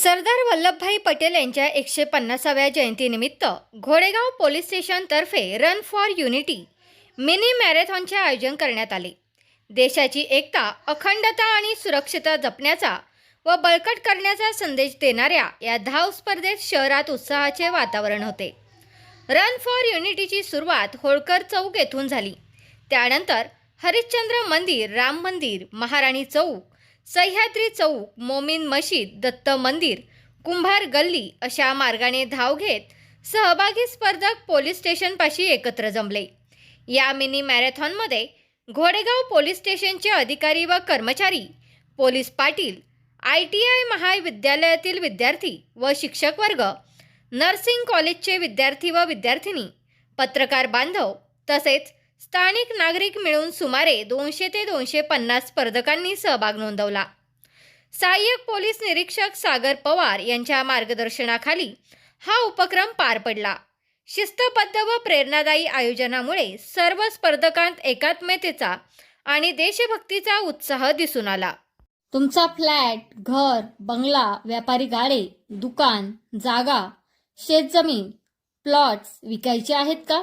सरदार वल्लभभाई पटेल यांच्या एकशे पन्नासाव्या जयंतीनिमित्त घोडेगाव पोलीस स्टेशनतर्फे रन फॉर युनिटी मिनी मॅरेथॉनचे आयोजन करण्यात आले. देशाची एकता अखंडता आणि सुरक्षता जपण्याचा व बळकट करण्याचा संदेश देणाऱ्या या धाव स्पर्धेत शहरात उत्साहाचे वातावरण होते. रन फॉर युनिटीची सुरुवात होळकर चौक येथून झाली. त्यानंतर हरिश्चंद्र मंदिर राम मंदिर महाराणी चौक सह्याद्री चौक मोमीन मशीद दत्त मंदिर कुंभार गल्ली अशा मार्गाने धाव घेत सहभागी स्पर्धक पोलीस स्टेशनपाशी एकत्र जमले. या मिनी मॅरेथॉनमध्ये घोडेगाव पोलीस स्टेशनचे अधिकारी व कर्मचारी police Patil I T I महाविद्यालयातील विद्यार्थी व शिक्षक वर्ग नर्सिंग कॉलेजचे विद्यार्थी व विद्यार्थिनी पत्रकार बांधव तसेच स्थानिक नागरिक मिळून सुमारे दोनशे ते दोनशे पन्नास स्पर्धकांनी सहभाग नोंदवला. सहाय्यक पोलीस निरीक्षक सागर पवार यांच्या मार्गदर्शनाखाली हा उपक्रम पार पडला. शिस्तबद्ध व प्रेरणादायी आयोजनामुळे सर्व स्पर्धकांत एकात्मतेचा आणि देशभक्तीचा उत्साह दिसून आला. तुमचा फ्लॅट घर बंगला व्यापारी गाडे दुकान जागा शेतजमीन प्लॉट्स विकायचे आहेत का?